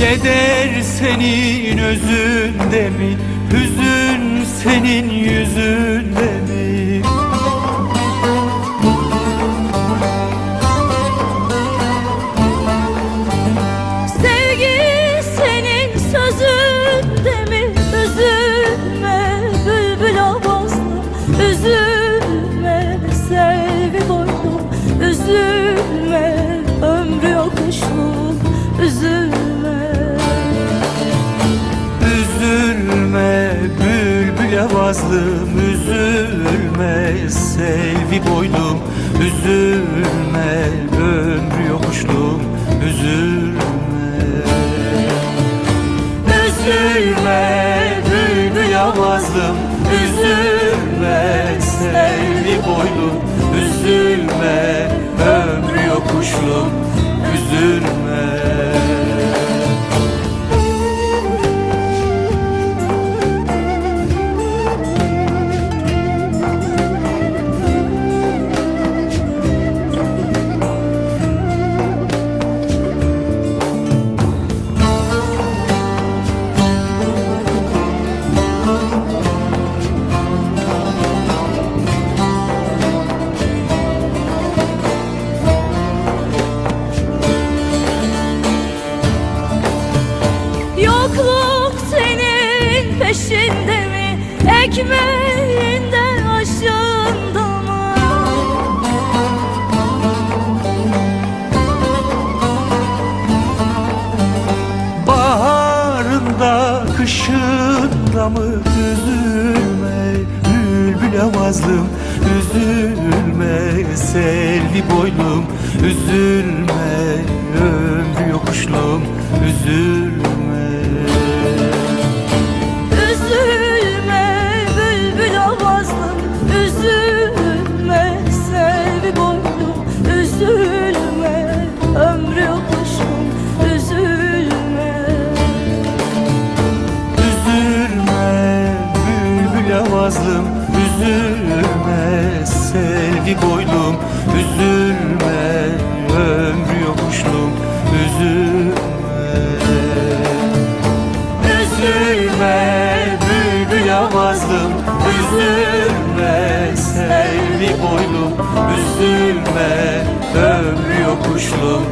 Keder senin özünde mi? Hüzün senin yüzünde avazlım Üzülme selvi boylum Üzülme ömrü yokuşlum Üzülme. Üzülme bülbül avazlım Üzülme selvi boylum Üzülme ömrü yokuşlum Üzülme Ekmeğinde aşında mı? Baharında kışında mı? Üzülme Bülbül avazlım üzülme Selvi boylum. Üzülme avazlım Üzülme selvi boylum Üzülme ömrü yokuşlum Üzülme. Üzülme bülbül avazlım Üzülme selvi boylum Üzülme ömrü yokuşlum